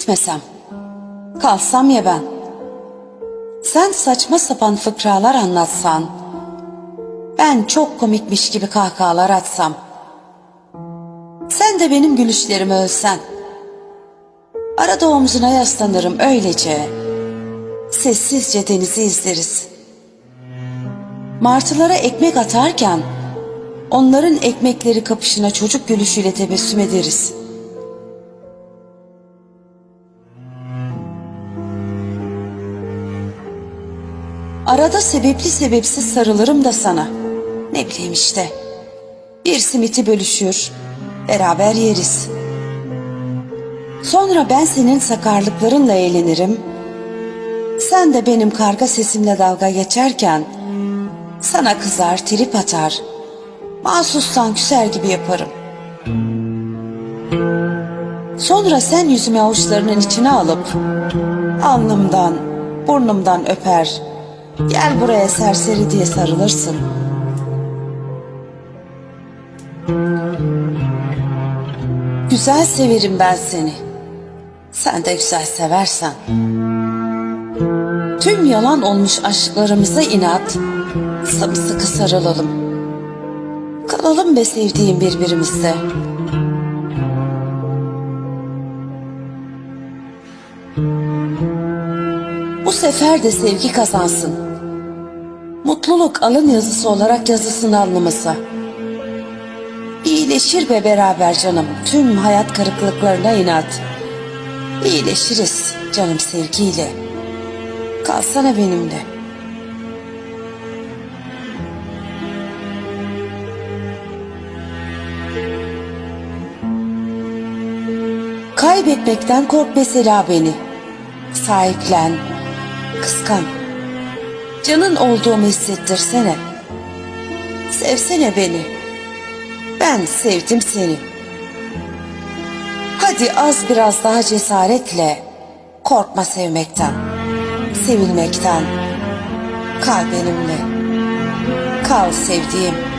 Gitmesem, kalsam ya ben. Sen saçma sapan fıkralar anlatsan, ben çok komikmiş gibi kahkahalar atsam, sen de benim gülüşlerimi ölsen, arada omzuna yaslanırım öylece, sessizce denizi izleriz. Martılara ekmek atarken, onların ekmekleri kapışına çocuk gülüşüyle tebessüm ederiz.'' Arada sebepli sebepsiz sarılırım da sana. Ne bileyim işte. Bir simiti bölüşür, beraber yeriz. Sonra ben senin sakarlıklarınla eğlenirim. Sen de benim karga sesimle dalga geçerken sana kızar, trip atar. Mahsustan küser gibi yaparım. Sonra sen yüzümü avuçlarının içine alıp alnımdan, burnumdan öper. Gel buraya serseri diye sarılırsın. Güzel severim ben seni. Sen de güzel seversen. Tüm yalan olmuş aşklarımıza inat, sımsıkı sarılalım. Kalalım be sevdiğim birbirimizde. Bu sefer de sevgi kazansın. Mutluluk alın yazısı olarak yazısını alnımıza. İyileşir be beraber canım tüm hayat kırıklıklarına inat. İyileşiriz canım sevgiyle. Kalsana benimle. Kaybetmekten kork mesela beni. Sahiplen, kıskan. Canın olduğumu hissettirsene. Sevsene beni. Ben sevdim seni. Hadi az biraz daha cesaretle korkma sevmekten, sevilmekten. Kal benimle. Kal sevdiğim.